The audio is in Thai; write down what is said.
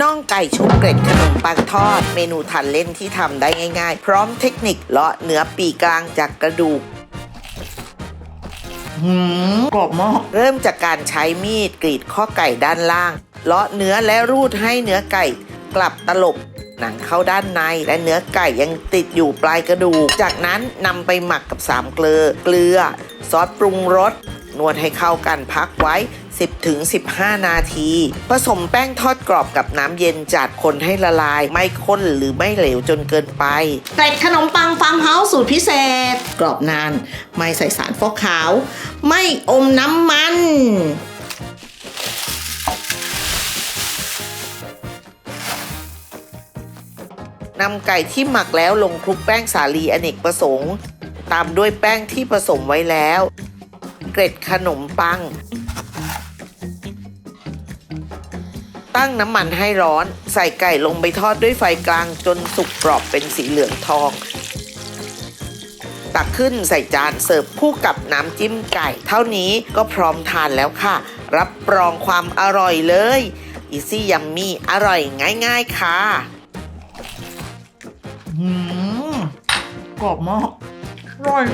น่องไก่ชุบเกล็ดขนมปังทอด เมนูทานเล่นที่ทำได้ง่ายๆ พร้อมเทคนิคเลาะเนื้อปีกกลางจากกระดูกหืมกรอบมากเริ่มจากการใช้มีดกรีดข้อไก่ด้านล่าง เลาะเนื้อและรูดให้เนื้อไก่ กลับตลบหนังเข้าด้านในและเนื้อไก่ยังติดอยู่ปลายกระดูก จากนั้นนำไปหมักกับสามเกลือ เกลือ ซอสปรุงรส นวดให้เข้ากันพักไว้ 10-15 นาที ผสมแป้งทอดกรอบกับน้ำเย็นจัดคนให้ละลาย ไม่ข้นหรือไม่เหลวจนเกินไปเกล็ดขนมปังฟาร์มเฮาส์สูตรพิเศษ กรอบนาน ไม่ใส่สารฟอกขาว ไม่อมน้ำมันนำไก่ที่หมักแล้วลงคลุกแป้งสาลีอเนกประสงค์ ตามด้วยแป้งที่ผสมไว้แล้ว เกล็ดขนมปัง ตั้งน้ำมันให้ร้อน ใส่ไก่ลงไปทอดด้วยไฟกลางจนสุกกรอบเป็นสีเหลืองทอง ตักขึ้นใส่จานเสิร์ฟคู่กับน้ำจิ้มไก่ เท่านี้ก็พร้อมทานแล้วค่ะ รับรองความอร่อยเลยอีซี่ยัมมี่อร่อยง่าย ๆ ค่ะหืมกรอบมากอร่อย